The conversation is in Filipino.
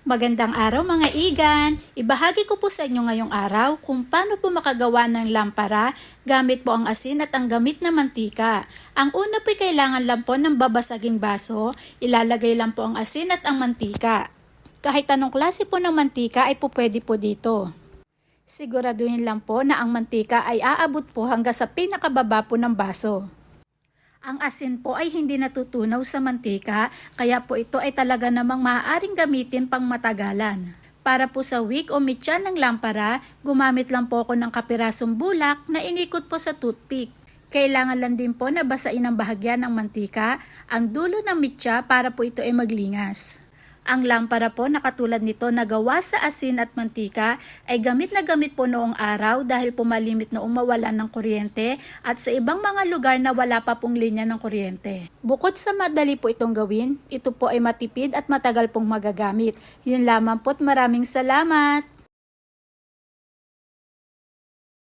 Magandang araw mga igan! Ibahagi ko po sa inyo ngayong araw kung paano po makagawa ng lampara gamit po ang asin at ang gamit na mantika. Ang una po kailangan lang po ng babasaging baso, ilalagay lang po ang asin at ang mantika. Kahit anong klase po ng mantika ay po pwede po dito. Siguraduhin lang po na ang mantika ay aabot po hanggang sa pinakababa po ng baso. Ang asin po ay hindi natutunaw sa mantika, kaya po ito ay talaga namang maaaring gamitin pang matagalan. Para po sa wick o mitya ng lampara, gumamit lang po ako ng kapirasong bulak na inikot po sa toothpick. Kailangan lang din po na basain ang bahagya ng mantika, ang dulo ng mitya para po ito ay maglingas. Ang lampara po na katulad nito na gawa sa asin at mantika ay gamit na gamit po noong araw dahil po malimit na umawalan ng kuryente at sa ibang mga lugar na wala pa pong linya ng kuryente. Bukod sa madali po itong gawin, ito po ay matipid at matagal pong magagamit. Yun lamang po't maraming salamat!